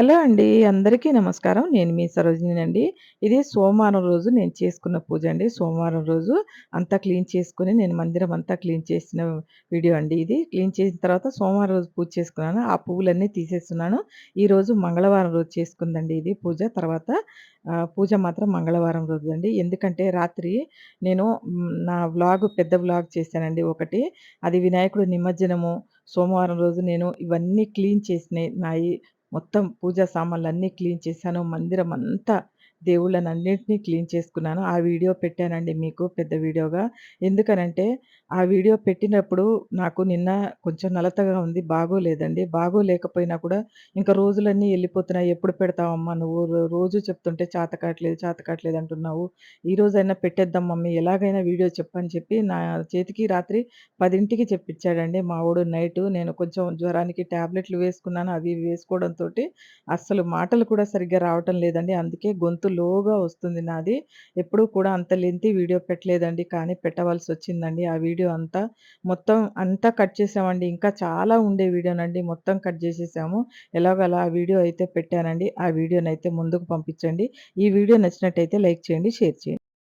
Hello అండి. అందరికీ నమస్కారం. నేను మీ సరోజినినండి. ఇది సోమవారం రోజు నేను చేసుకున్న పూజ అండి. సోమవారం రోజు అంతా క్లీన్ చేసుకుని నేను మందిరం అంతా క్లీన్ చేసిన వీడియో అండి ఇది. క్లీన్ చేసిన తర్వాత సోమవారం రోజు పూజ చేసుకున్నాను. ఆ పువ్వులన్నీ తీసేస్తున్నాను. ఈరోజు మంగళవారం రోజు చేసుకుందండి ఇది పూజ. తర్వాత పూజ మాత్రం మంగళవారం రోజు అండి ఎందుకంటే రాత్రి నేను నా వ్లాగ్ పెద్ద వ్లాగ్ చేశానండి ఒకటి. అది వినాయకుడు నిమజ్జనము సోమవారం రోజు నేను ఇవన్నీ క్లీన్ చేసినాయి నాయి మొత్తం పూజా సామాన్లన్నీ క్లీన్ చేశాను. మందిరం అంతా దేవుళ్ళని అన్నింటినీ క్లీన్ చేసుకున్నాను. ఆ వీడియో పెట్టానండి మీకు పెద్ద వీడియోగా. ఎందుకనంటే, ఆ వీడియో పెట్టినప్పుడు నాకు నిన్న కొంచెం నలతగా ఉంది. బాగోలేదండి. బాగోలేకపోయినా కూడా ఇంకా రోజులన్నీ వెళ్ళిపోతున్నాయి ఎప్పుడు పెడతావమ్మా నువ్వు రోజు చెప్తుంటే చాతకాట్లేదు చాతకాట్లేదు అంటున్నావు. ఈ రోజైనా పెట్టేద్దాం మమ్మీ ఎలాగైనా వీడియో చెప్పని చెప్పి నా చేతికి రాత్రి 10కి చెప్పించాడండి మా వాడు నైట్ నేను కొంచెం జ్వరానికి టాబ్లెట్లు వేసుకున్నాను. అవి వేసుకోవడంతో వేసుకోవడంతోటి అస్సలు మాటలు కూడా సరిగ్గా రావటం లేదండి. అందుకే గొంతు లోగా వస్తుంది నాది. ఎప్పుడూ కూడా అంత లెంతి వీడియో పెట్టలేదండి. కానీ పెట్టవలసి వచ్చిందండి ఆ వీడియో అంతా మొత్తం అంతా కట్ చేసామండి. ఇంకా చాలా ఉండే వీడియోనండి. మొత్తం కట్ చేసేసాము ఎలాగలా ఆ వీడియో అయితే పెట్టానండి. ఆ వీడియోనైతే ముందుకు పంపించండి. ఈ వీడియో నచ్చినట్టయితే లైక్ చేయండి, షేర్ చేయండి.